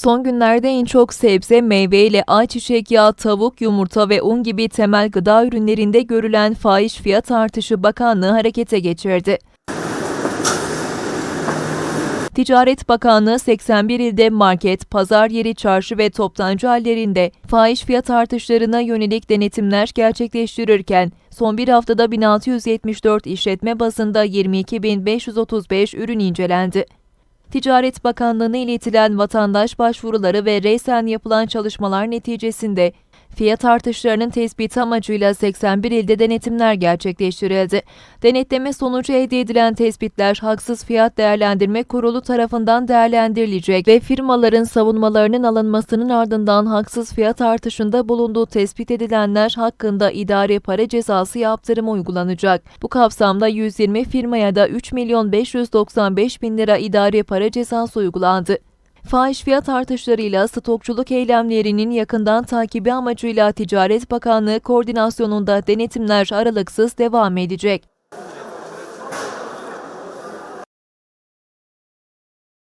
Son günlerde en çok sebze, meyve ile ayçiçek yağı, tavuk, yumurta ve un gibi temel gıda ürünlerinde görülen fahiş fiyat artışı bakanlığı harekete geçirdi. Ticaret Bakanlığı 81 ilde market, pazar yeri, çarşı ve toptancı hallerinde fahiş fiyat artışlarına yönelik denetimler gerçekleştirirken son bir haftada 1674 işletme bazında 22.535 ürün incelendi. Ticaret Bakanlığı'na iletilen vatandaş başvuruları ve reysen yapılan çalışmalar neticesinde fiyat artışlarının tespiti amacıyla 81 ilde denetimler gerçekleştirildi. Denetleme sonucu elde edilen tespitler Haksız Fiyat Değerlendirme Kurulu tarafından değerlendirilecek ve firmaların savunmalarının alınmasının ardından haksız fiyat artışında bulunduğu tespit edilenler hakkında idari para cezası yaptırımı uygulanacak. Bu kapsamda 120 firmaya da 3 milyon 595 bin lira idari para cezası uygulandı. Fahiş fiyat artışlarıyla stokçuluk eylemlerinin yakından takibi amacıyla Ticaret Bakanlığı koordinasyonunda denetimler aralıksız devam edecek.